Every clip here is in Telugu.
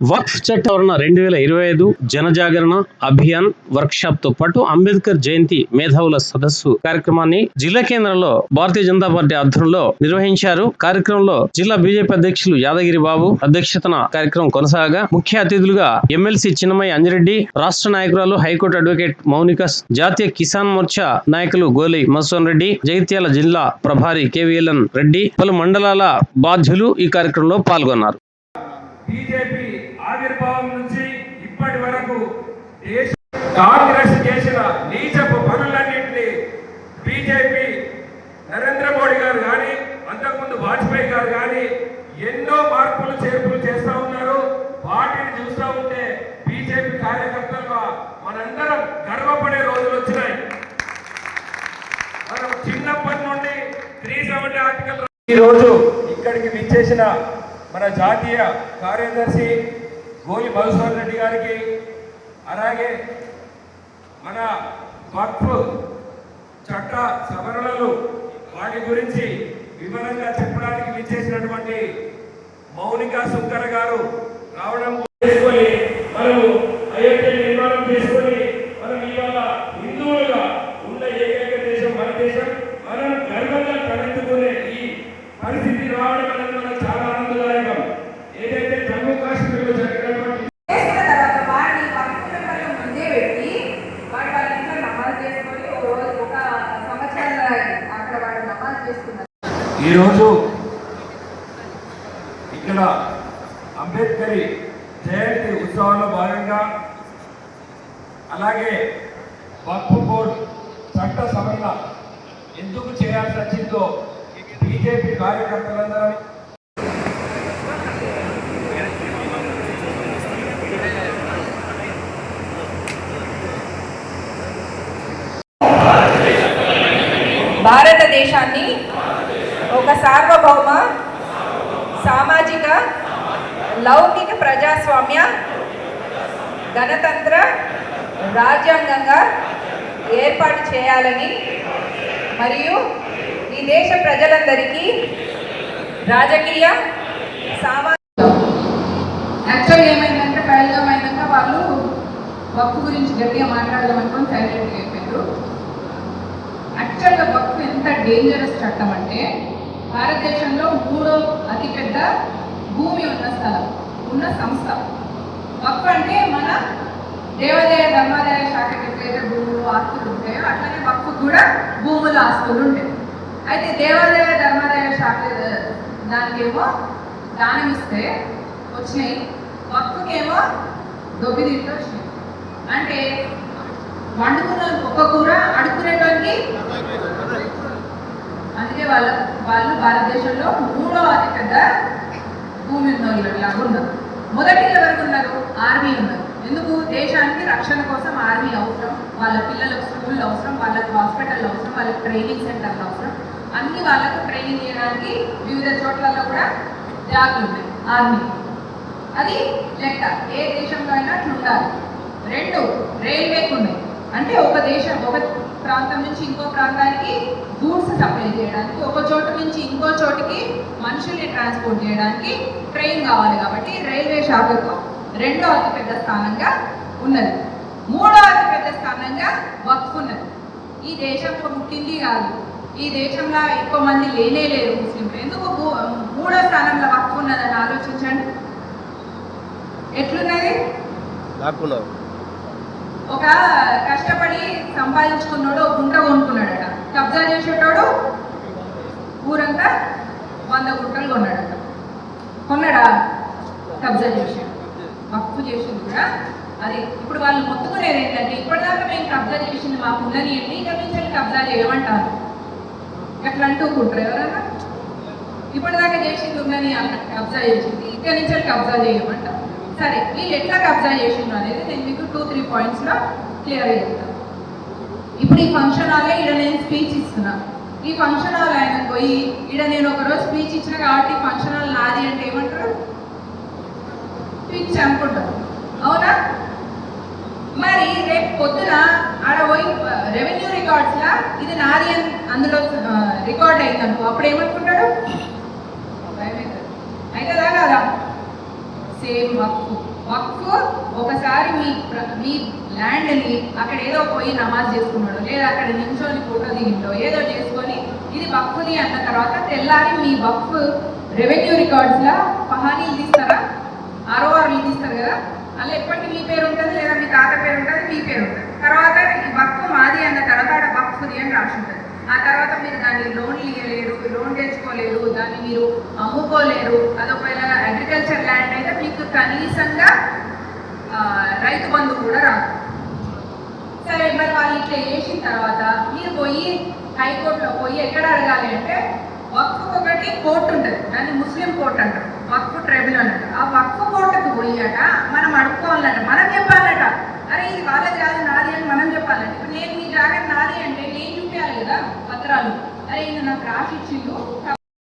వక్ఫ్ చట్టవరణ రెండు వేల ఇరవై ఐదు జనజాగరణ అభియాన్ వర్క్ షాప్తో పాటు అంబేద్కర్ జయంతి మేధావుల సదస్సు కార్యక్రమాన్ని జిల్లా కేంద్రంలో భారతీయ జనతా పార్టీ ఆధ్వర్యంలో నిర్వహించారు. కార్యక్రమంలో జిల్లా బీజేపీ అధ్యక్షులు యాదగిరి బాబు అధ్యక్షతన కార్యక్రమం కొనసాగా ముఖ్య అతిథులుగా ఎమ్మెల్సీ చిన్నమయ్య అంజిరెడ్డి రాష్ట్ర నాయకురాలు హైకోర్టు అడ్వకేట్ మౌనిక జాతీయ కిసాన్ మోర్చా నాయకులు గోలి మసోన్ రెడ్డి జగిత్యాల జిల్లా ప్రభారి కేవీఎల్ఎన్ రెడ్డి పలు మండలాల బాధ్యులు ఈ కార్యక్రమంలో పాల్గొన్నారు బీజేపీ ఆవిర్భావం నుంచి ఇప్పటి వరకు దేశ కాంగ్రెస్ చేసిన నీచపు పనులన్నింటినీ బీజేపీ నరేంద్ర మోడీ గారు కానీ అంతకుముందు వాజ్పేయి గారు కానీ ఎన్నో మార్పులు చేర్పులు చేస్తూ ఉన్నారు. వాటిని చూస్తూ ఉంటే బీజేపీ కార్యకర్తలుగా మనందరం గర్వపడే రోజులు వచ్చినాయి. మనం చిన్నప్పటి నుండి త్రీ సెవెంటీ ఆర్టికల్ ఈరోజు ఇక్కడికి విచ్చేసిన మన జాతీయ కార్యదర్శి గోలి మధుసూర్ రెడ్డి గారికి అలాగే మన వక్ఫ్ చట్ట సవరణలు వాటి గురించి వివరంగా చెప్పడానికి విచ్చేసినటువంటి మౌనిక సుంకర గారు రావడం మనము అయోధ్య నిర్మాణం చేసుకొని మనం ఇవాళ హిందువులుగా ఉన్న ఏకైక దేశం మన దేశం మనం గర్వంగా తలెత్తుకునే ఈ పరిస్థితి రావడం అనేది మనకు చాలా ఆనందదాయకం ఏదైతే జమ్మూ కాశ్మీర్లో జరిగినటువంటి చేసిన తర్వాత వాడిని పక్కన కన్నా ముందే పెట్టి వాడు వాళ్ళ ఇంట్లో నమాజ్ చేసుకొని ఓ రోజు ఒక సంవత్సరం అక్కడ వాడు నమాజ్ చేసుకున్నారు ఈరోజు ఇక్కడ అంబేద్కరి జయంతి ఉత్సవంలో భాగంగా అలాగే వక్ఫ్ బోర్డు చట్ట సవరణ ఎందుకు చేయాల్సి వచ్చిందో బీజేపీ కార్యకర్తలందరం భారతదేశాన్ని ఒక సార్వభౌమ సామాజిక లౌకిక ప్రజాస్వామ్య గణతంత్ర రాజ్యాంగంగా ఏర్పాటు చేయాలని మరియు ఈ దేశ ప్రజలందరికీ రాజకీయ సామాజిక యాక్చువల్గా ఏమైందంటే బయలుదేరం అయినాక వాళ్ళు వక్ఫ్ గురించి గట్టిగా మాట్లాడదాం అనుకుని సైలెంట్గా అయిపోయారు యాక్చువల్గా వక్ఫ్ ఎంత డేంజరస్ చట్టం అంటే భారతదేశంలో మూడో అతిపెద్ద భూమి ఉన్న స్థలం ఉన్న సంస్థ. వక్ఫ్ అంటే మన దేవాదాయ ధర్మాదాయ శాఖకి ఎప్పుడైతే భూములు ఆస్తులు ఉంటాయో అట్లనే వక్ఫ్ కూడా భూములు ఆస్తులు ఉంటాయి. అయితే దేవాదాయ ధర్మాదాయ శాఖ దానికేమో దానం ఇస్తే వచ్చినాయి. వక్ఫ్కేమో దొబ్బిదింటూ వచ్చినాయి. అంటే వండుకున్న ఒక కూర అడుక్కునేటానికి అందుకే వాళ్ళ వాళ్ళు భారతదేశంలో మూడో అతిపెద్ద భూమి ఉన్న లాగా ఉన్నారు. మొదటి ఎవరికి ఉన్నారు? ఆర్మీ ఉన్నారు. ఎందుకు? దేశానికి రక్షణ కోసం ఆర్మీ అవసరం వాళ్ళ పిల్లలకు స్కూల్ అవసరం వాళ్ళకి హాస్పిటల్ అవసరం వాళ్ళకి ట్రైనింగ్ సెంటర్లు అవసరం. అన్ని వాళ్ళకు ట్రైనింగ్ చేయడానికి వివిధ చోట్లలో కూడా జాగ్రత్తలు ఉన్నాయి ఆర్మీ. అది లెక్క. ఏ దేశంలో అయినా అట్లా ఉండాలి రెండు రైల్వేకి ఉన్నాయి. అంటే ఒక దేశం ఒక ప్రాంతం నుంచి ఇంకో ప్రాంతానికి గూడ్స్ సప్లై చేయడానికి ఒక చోట నుంచి ఇంకో చోటికి మనుషుల్ని ట్రాన్స్పోర్ట్ చేయడానికి ట్రైన్ కావాలి కాబట్టి రైల్వే శాఖకు రెండో అతిపెద్ద స్థానంగా ఉన్నది. మూడో అతిపెద్ద స్థానంగా వక్ఫ్ ఉన్నది. ఈ దేశంలో పుట్టింది కాదు. ఈ దేశంలో ఎక్కువ మంది లేనే లేరు ముస్లింలు. ఎందుకు మూడో స్థానంలో వక్ఫ్ ఉన్నదని ఆలోచించండి. ఎట్లున్నది? ఒక కష్టపడి సంపాదించుకున్నాడు గుంట కొనుక్కున్నాడట. కబ్జా చేసేటోడు ఊరంతా వంద గుంటలు కొన్నాడట. కొన్నాడా? కబ్జా చేశాడు. అప్పు చేసింది కూడా. అది ఇప్పుడు వాళ్ళు మొత్తుకునేది ఏంటంటే ఇప్పటిదాకా మేము కబ్జా చేసింది మాకు ఉన్నది ఏంటి ఇక నుంచి కబ్జా చేయమంటారు? ఎట్లా అంటూకుంటారు ఎవరన్నా ఇప్పటిదాకా చేసింది ఉన్నది అన్న కబ్జా చేసింది. ఇక్కడి నుంచి కబ్జా చేయమంటారు. సరే వీళ్ళు ఎట్లా కబ్జా చేసిండ్రు అనేది నేను మీకు టూ త్రీ పాయింట్స్లో క్లియర్ చేస్తాను ఇప్పుడు ఈ ఫంక్షన్ హాల్లో ఇక్కడ నేను స్పీచ్ ఇస్తున్నా. ఈ ఫంక్షన్ హాల్ ఆయన పోయి ఇక్కడ నేను ఒక రోజు స్పీచ్ ఇచ్చిన కాబట్టి ఫంక్షన్ హాల్ నాది అంటే ఏమంటారు? స్పీచ్ అనుకుంటారు అవునా? మరి రేపు పొద్దున ఆడ పోయి రెవెన్యూ రికార్డ్స్ లా ఇది నాది అని అందులో రికార్డ్ అయింది అనుకో అప్పుడు ఏమనుకుంటాడు? అయితే అవుతుందా కాదా? సేమ్ హక్కు. వక్ఫ్ ఒకసారి మీ ప్ర- మీ ల్యాండ్ని అక్కడ ఏదో పోయి నమాజ్ చేసుకున్నాడు. లేదా అక్కడ నించోని ఫోటో దిగిండో ఏదో చేసుకొని ఇది వక్ఫ్ది అన్న తర్వాత తెల్లారి మీ వక్ఫ్ రెవెన్యూ రికార్డ్స్లో పహానీలు తీస్తారా ఆర్ఓఆర్లు తీస్తారు కదా. అలా ఎప్పటికీ మీ పేరు ఉంటుంది లేదా మీ తాత పేరు ఉంటుంది మీ పేరు ఉంటుంది. తర్వాత ఈ వక్ఫ్ మాది అన్న తర్వాత ఆడ వక్ఫ్ది అని రాసి ఉంటుంది ఆ తర్వాత మీరు దాన్ని లోన్లు ఇవ్వలేరు లోన్ తెచ్చుకోలేరు దాన్ని మీరు అమ్ముకోలేరు. అదొకవేళ అగ్రికల్చర్ ల్యాండ్ అయితే మీకు కనీసంగా రైతు బంధు కూడా రాదు. సరే మరి వాళ్ళు ఇట్లా చేసిన తర్వాత మీరు పోయి హైకోర్టులో పోయి ఎక్కడ అడగాలి అంటే వక్ఫ్ ఒకటి కోర్టు ఉంటుంది. దాన్ని ముస్లిం కోర్టు అంటారు. వక్ఫ్ ట్రైబ్యునల్ అంటారు. ఆ వక్ఫ్ కోర్టుకు పోయి అట మనం అడుక్కోవాలట మనం చెప్పాలట అరే ఇది వాళ్ళది కాదు నాది అని మనం చెప్పాలంట ఇప్పుడు నేను మీ జాగ్రత్త నేను కదా పత్రాలు. అరే ఈయన నాకు రాసి ఇచ్చిండు.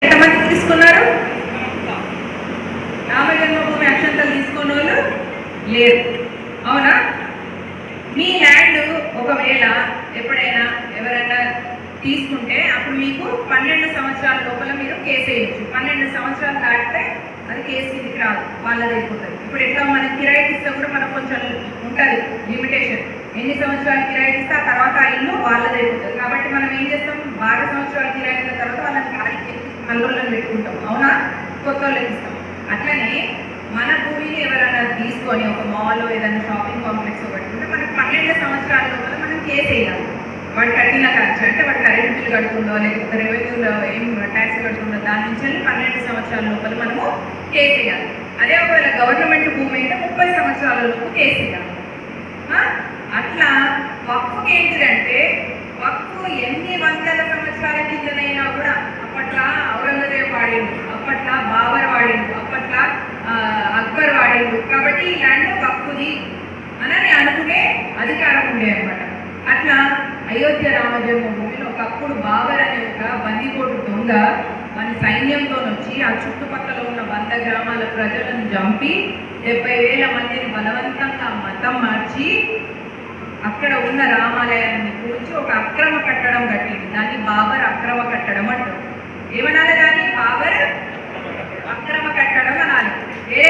ఎంతమంది తీసుకున్నారు? రామ జన్మభూమి అక్షంతలు తీసుకున్న వాళ్ళు లేరు. అవునా? మీ ల్యాండ్ ఒకవేళ ఎప్పుడైనా ఎవరైనా తీసుకుంటే అప్పుడు మీకు పన్నెండు సంవత్సరాల లోపల మీరు కేసు వేయచ్చు పన్నెండు సంవత్సరాలు దాటితే అది కేసు కిందికి రాదు వాళ్ళది అయిపోతుంది. ఇప్పుడు ఎట్లా మనం కిరాయికి ఇస్తే కూడా మనకు కొంచెం ఉంటుంది లిమిటేషన్ ఎన్ని సంవత్సరాలు కిరాయికి ఇస్తే ఆ తర్వాత ఆ ఇల్లు వాళ్ళది అయిపోతుంది. కాబట్టి మనం ఏం చేస్తాం? బాగా సంవత్సరాలు కిరాయిన తర్వాత వాళ్ళని కాలికి చేసి పెట్టుకుంటాం. అవునా? కొత్త వాళ్ళకి ఇస్తాం. అట్లనే మన భూమిని ఎవరైనా తీసుకొని ఒక మాల్ ఏదైనా షాపింగ్ కాంప్లెక్స్ పెట్టుకుంటే మనకి పన్నెండు సంవత్సరాల లోపల మనం కేసు వేయాలి. వాడు కట్టిన ఖర్చు అంటే వాడు కరెంట్ బిల్ కడుతుందో లేకపోతే రెవెన్యూలో ఏం ట్యాక్స్ కడుతుందో దాని నుంచి వెళ్ళి పన్నెండు సంవత్సరాల లోపల మనము కేసీఆర్ అదే ఒకవేళ గవర్నమెంట్ భూమి అయితే ముప్పై సంవత్సరాల లోపు కేసీఆర్ ఆ? అట్లా వక్ఫ్కి ఏంటిదంటే వక్ఫ్ ఎన్ని వందల సంవత్సరాల కిందనైనా కూడా అప్పట్లో ఔరంగజేబ్ వాడిండు అప్పట్లో బాబర్ వాడిండు అప్పట్లో అక్బర్ వాడిండు. కాబట్టి ఈ ల్యాండ్ అనని అని అనుకునే అధికారం ఉండే అనమాట అట్లా అయోధ్య రామ జన్మభూమిలో ఒకప్పుడు బాబర్ అనే ఒక బందికోటు దొంగ మన సైన్యంతో నుంచి ఆ చుట్టుపక్కల ఉన్న వంద గ్రామాల ప్రజలను చంపి డెబ్బై వేల మందిని బలవంతంగా మతం మార్చి అక్కడ ఉన్న రామాలయాన్ని కూర్చి ఒక అక్రమ కట్టడం కట్టింది. దాన్ని బాబర్ అక్రమ కట్టడం అంటారు. ఏమనాలి దాన్ని? బాబర్ అక్రమ కట్టడం అనాలి. ఏ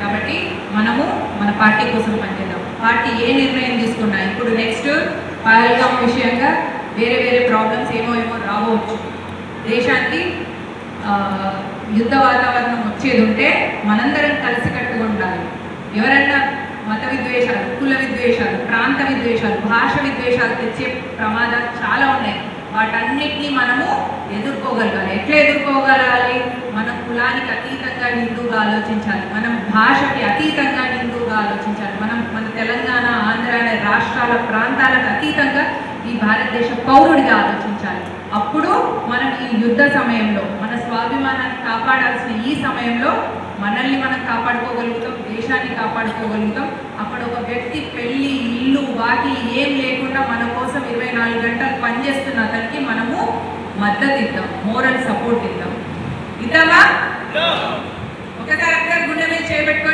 కాబట్టి మనము మన పార్టీ కోసం పనిచేద్దాం. పార్టీ ఏ నిర్ణయం తీసుకున్నా ఇప్పుడు నెక్స్ట్ పహల్గాం విషయంగా వేరే వేరే ప్రాబ్లమ్స్ ఏమో ఏమో రావచ్చు. దేశానికి యుద్ధ వాతావరణం వచ్చేది ఉంటే మనందరం కలిసికట్టుగా ఉండాలి ఎవరైనా మత విద్వేషాలు కుల విద్వేషాలు ప్రాంత విద్వేషాలు భాష విద్వేషాలు తెచ్చే ప్రమాదాలు చాలా ఉన్నాయి. వాటన్నిటినీ మనము ఎదుర్కోగలగాలి. ఎట్లా ఎదుర్కోగలగాలి? మన కులానికి అతీతంగా హిందూగా ఆలోచించాలి. మనం భాషకి అతీతంగా హిందూగా ఆలోచించాలి. మనం మన తెలంగాణ ఆంధ్ర అనే రాష్ట్రాల ప్రాంతాలకు అతీతంగా ఈ భారతదేశ పౌరుడిగా ఆలోచించాలి. అప్పుడు మనం ఈ యుద్ధ సమయంలో మన స్వాభిమానాన్ని కాపాడాల్సిన ఈ సమయంలో మనల్ని మనం కాపాడుకోగలుగుతాం దేశాన్ని కాపాడుకోగలుగుతాం. అప్పుడు ఒక వ్యక్తి పెళ్ళి ఇల్లు వాకిలి ఏం లేకుండా మన కోసం ఇరవై నాలుగు గంటలు పనిచేస్తున్న అతనికి మనము మద్దతు ఇద్దాం మోరల్ సపోర్ట్ ఇద్దాం. ఇద్దామా? ఒకసారి అందరు గుండె మీద చేపెట్టుకోండి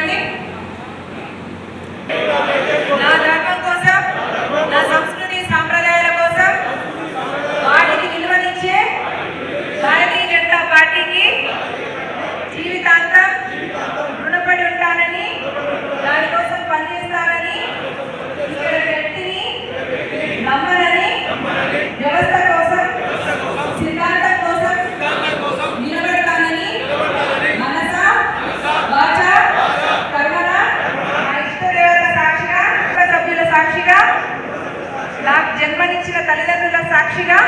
నాకు జన్మనిచ్చిన తల్లిదండ్రుల సాక్షిగా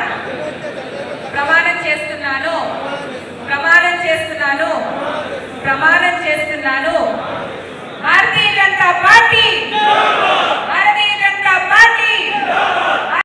ప్రమాణం చేస్తున్నాను. ప్రమాణం చేస్తున్నాను. ప్రమాణం చేస్తున్నాను. భారతీయ జనతా పార్టీ!